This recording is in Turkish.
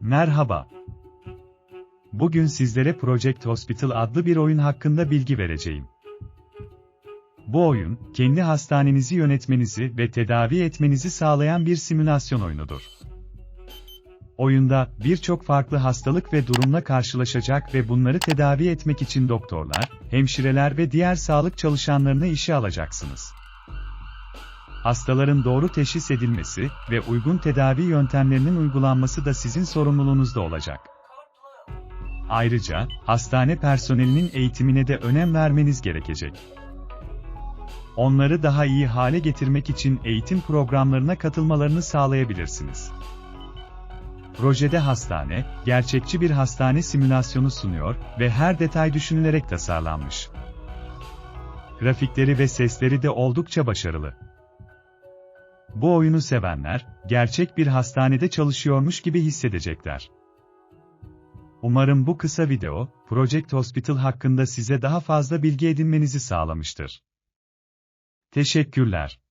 Merhaba. Bugün sizlere Project Hospital adlı bir oyun hakkında bilgi vereceğim. Bu oyun, kendi hastanenizi yönetmenizi ve tedavi etmenizi sağlayan bir simülasyon oyunudur. Oyunda, birçok farklı hastalık ve durumla karşılaşacak ve bunları tedavi etmek için doktorlar, hemşireler ve diğer sağlık çalışanlarını işe alacaksınız. Hastaların doğru teşhis edilmesi ve uygun tedavi yöntemlerinin uygulanması da sizin sorumluluğunuzda olacak. Ayrıca, hastane personelinin eğitimine de önem vermeniz gerekecek. Onları daha iyi hale getirmek için eğitim programlarına katılmalarını sağlayabilirsiniz. Projede hastane, gerçekçi bir hastane simülasyonu sunuyor ve her detay düşünülerek tasarlanmış. Grafikleri ve sesleri de oldukça başarılı. Bu oyunu sevenler, gerçek bir hastanede çalışıyormuş gibi hissedecekler. Umarım bu kısa video, Project Hospital hakkında size daha fazla bilgi edinmenizi sağlamıştır. Teşekkürler.